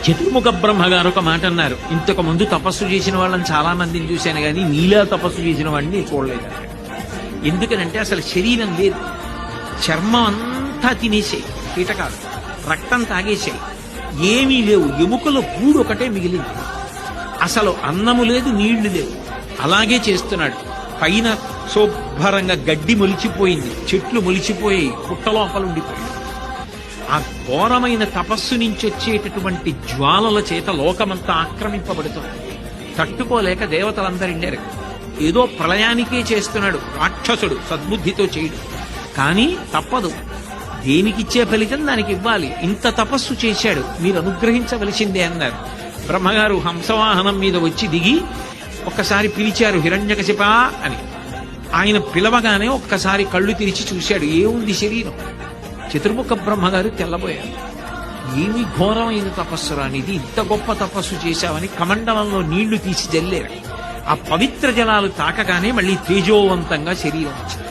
చతుర్ముఖ బ్రహ్మ గారు ఒక మాట అన్నారు. ఇంతకు ముందు తపస్సు చేసిన వాళ్ళని చాలా మందిని చూశాను కానీ నీలా తపస్సు చేసిన వాడిని చూడలేదు. ఎందుకనంటే అసలు శరీరం లేదు. చర్మం అంతా తినేసాయి కీటకాలు రక్తం తాగేసాయి. ఏమీ లేవు. ఎముకల గూడు ఒకటే మిగిలింది. అసలు అన్నము లేదు నీళ్ళు లేవు. అలాగే చేస్తున్నాడు. పైన శుభ్రంగా గడ్డి మొలిచిపోయింది. చెట్లు మొలిచిపోయి పుట్టలోపల ఉండిపోయాయి. ఆ ఘోరమైన తపస్సు నుంచి వచ్చేటటువంటి జ్వాలల చేత లోకమంతా ఆక్రమింపబడుతుంది. తట్టుకోలేక దేవతలందరిండారు ఏదో ప్రళయానికే చేస్తున్నాడు రాక్షసుడు సద్బుద్ధితో చేయడు. కానీ తప్పదు. దేనికిచ్చే ఫలితం దానికి ఇవ్వాలి. ఇంత తపస్సు చేశాడు. మీరు అనుగ్రహించవలసిందే అన్నారు. బ్రహ్మగారు హంసవాహనం మీద వచ్చి దిగి ఒక్కసారి పిలిచారు హిరణ్యకశిప అని. ఆయన పిలవగానే ఒక్కసారి కళ్ళు తెరిచి చూశాడు. ఏముంది శరీరం? చతుర్ముఖ బ్రహ్మగారు తెల్లబోయారు. ఏమి ఘోరమైన తపస్సు రానిది ఇంత గొప్ప తపస్సు చేశావని కమండలంలో నీళ్ళు తీసి జల్లేరు. ఆ పవిత్ర జలాలు తాకగానే మళ్ళీ తేజోవంతంగా శరీరం వచ్చింది.